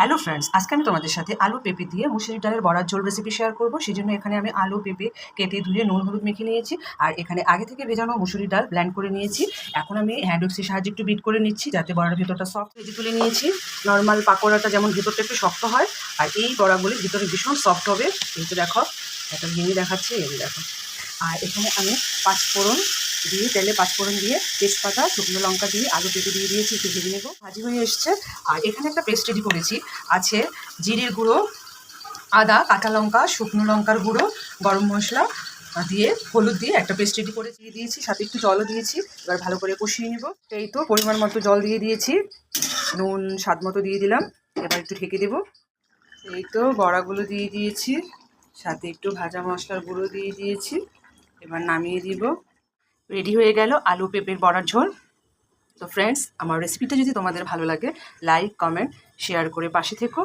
Hello friends আজকে আমি তোমাদের সাথে আলু পেঁপে দিয়ে মুসুরি ডালের বড়ার ঝোল রেসিপি শেয়ার করব। সেই জন্য এখানে আমি আলু, পেঁপে কেটে ধুয়ে নুন, হলুদ মেখে নিয়েছি। আর এখানে আগে থেকে ভেজানো মুসুরি ডাল ব্ল্যান্ড করে নিয়েছি। এখন আমি হ্যান্ড উক্সির সাহায্যে একটু বিট করে নিচ্ছি যাতে বড়ার ভেতরটা সফট ভেজে তুলে নিয়েছি। নর্মাল পাকোড়াটা যেমন ভেতরটা একটু শক্ত হয়, আর এই বড়াগুলি ভিতরে ভীষণ সফট হবে। কিন্তু দেখো একটা ভেঙে দেখাচ্ছে, এই দেখো। আর এখানে আমি পাঁচফোড়ন দিয়ে তেলে পাঁচফোড়ন দিয়ে তেজপাতা, শুকনো লঙ্কা দিয়ে আলু পেঁপে দিয়ে দিয়েছি, একটু ভেজে নেব। ভাজি হয়ে এসছে। আর এখানে একটা পেস্ট রেডি করেছি। আছে জিরের গুঁড়ো, আদা, কাঁচা লঙ্কা, শুকনো লঙ্কার গুঁড়ো, গরম মশলা দিয়ে হলুদ দিয়ে একটা পেস্ট রেডি করে দিয়ে দিয়েছি, সাথে একটু জলও দিয়েছি। এবার ভালো করে কষিয়ে নেব। এই তো পরিমাণ মতো জল দিয়ে দিয়েছি। নুন, স্বাদ মতো দিয়ে দিলাম। এবার একটু ঢেকে দেবো। এই তো বড়াগুলো দিয়ে দিয়েছি। সাথে একটু ভাজা মশলার গুঁড়ো দিয়ে দিয়েছি। এবার নামিয়ে দিব। রেডি হয়ে গেল আলু পেঁপের বড়ার ঝোল। তো ফ্রেন্ডস আমার রেসিপিটা যদি তোমাদের ভালো লাগে লাইক কমেন্ট শেয়ার করে পাশে থেকো।